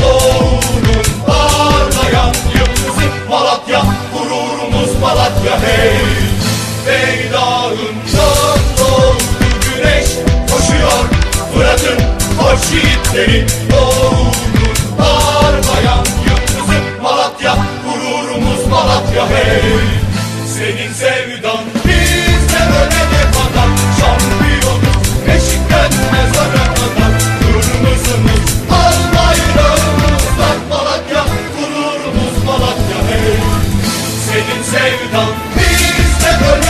Doğu'nun parlayan yıldızı Malatya gururumuz Malatya hey! Meydağından doğdu güneş Koşuyor Fırat'ın koç yiğitleri. Doğu'nun parlayan yıldızı Malatya gururumuz Malatya hey! Senin sevdan bizde sevdam bizde böyle